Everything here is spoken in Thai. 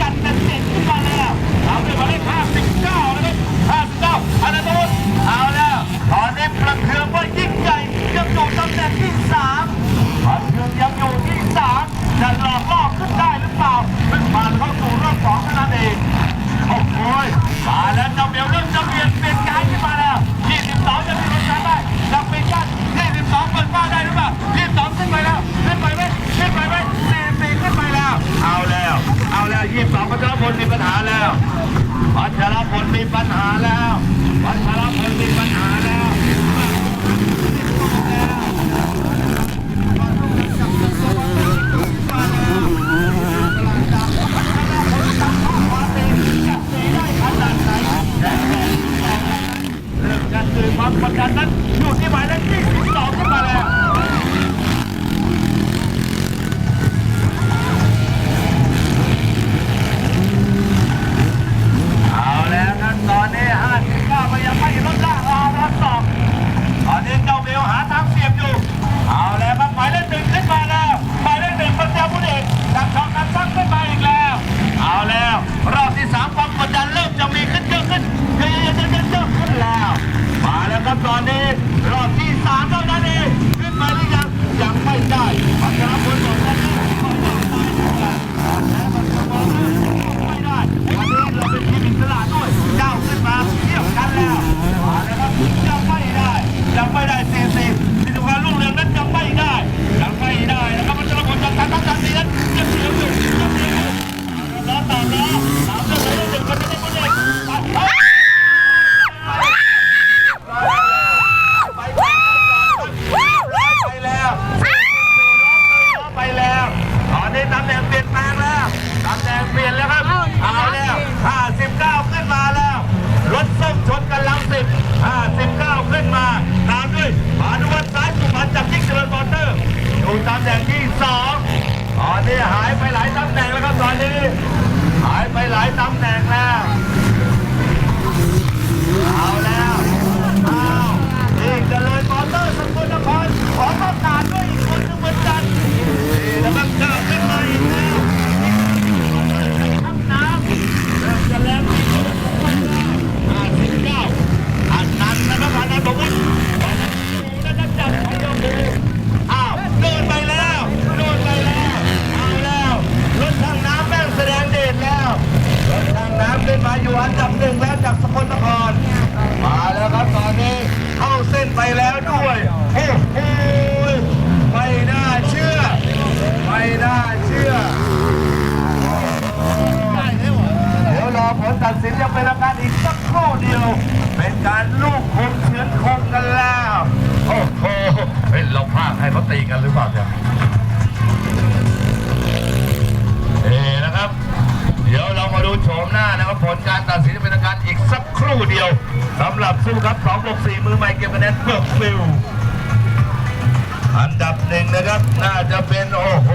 กันนะ daan. รอบที่สามเท่านั้นเองขึ้นมาหรือยังยังไม่ได้ แหน่งที่สองตอนนี้หายไปหลายตำแหน่งแล้วครับตอนนี้ หายไปหลายตำแหน่งแล้วาอยู่อันดับหนึ่งแล้วจากสกลนคร มาแล้วครับตอนนี้เข้าเส้นไปแล้วด้วยโอ้โหไม่น่าเชื่อ ไม่น่าเชื่อเดี๋ยวรอผลตัดสินจะเป็นอาการอีกสักครู่เดียว เป็นการลูกคมเฉือนคมกันแล้ว โอ้โหเป็นเราพลาดให้เขาตีกันหรือเปล่าเนี่ย คู่เดียวสำหรับสู้ครับ264มือใหม่เก็บคะแนนเบิร์กฟิลอันดับหนึ่งนะครับ น่าจะเป็นโอ้โห